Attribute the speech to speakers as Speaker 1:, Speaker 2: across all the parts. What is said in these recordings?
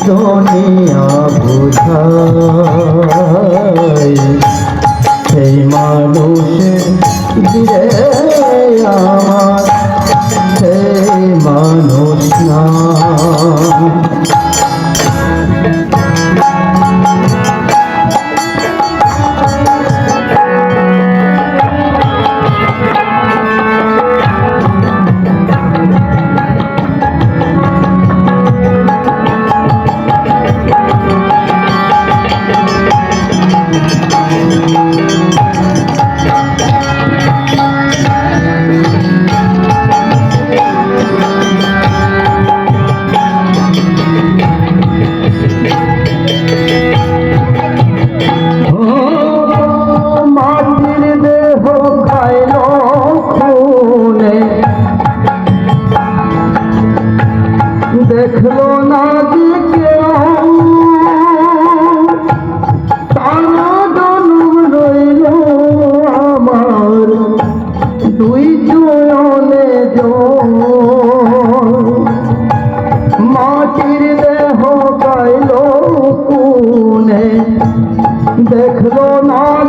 Speaker 1: দুনিয়া বোঝাই সেই মানুষ দিয়ে আমার চুলনে মাটির দেহ কাইল কুনে দেখল না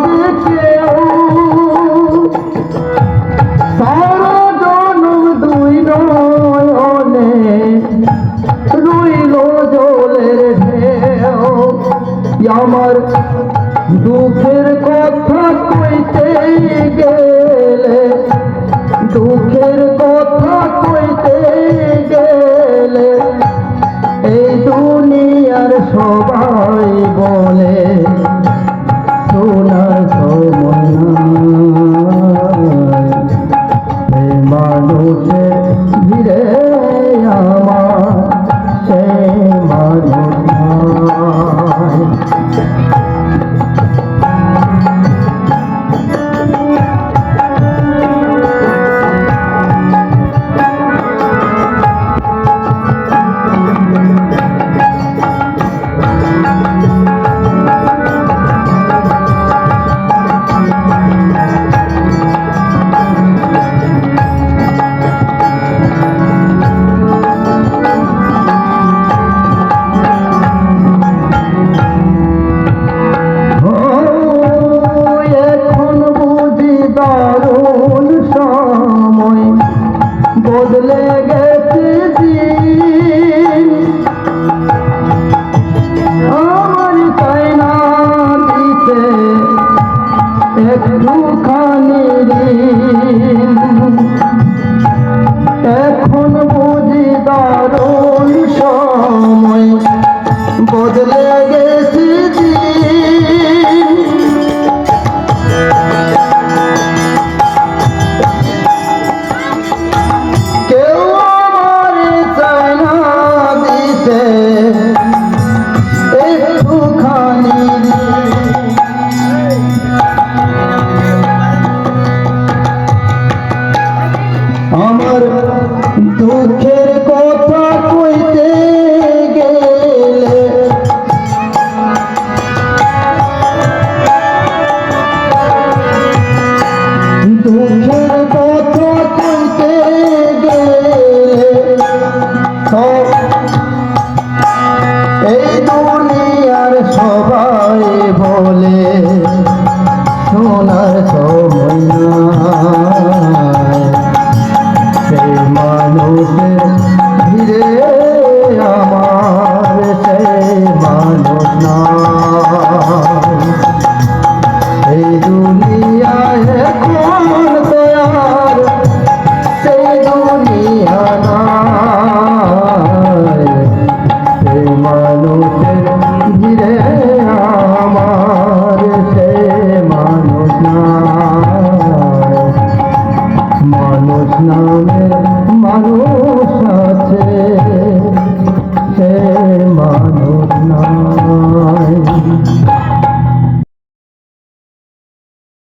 Speaker 1: ভুলে গেছি এই দুনিয়ায় কোন তৈয়ার সেই দুনিয়া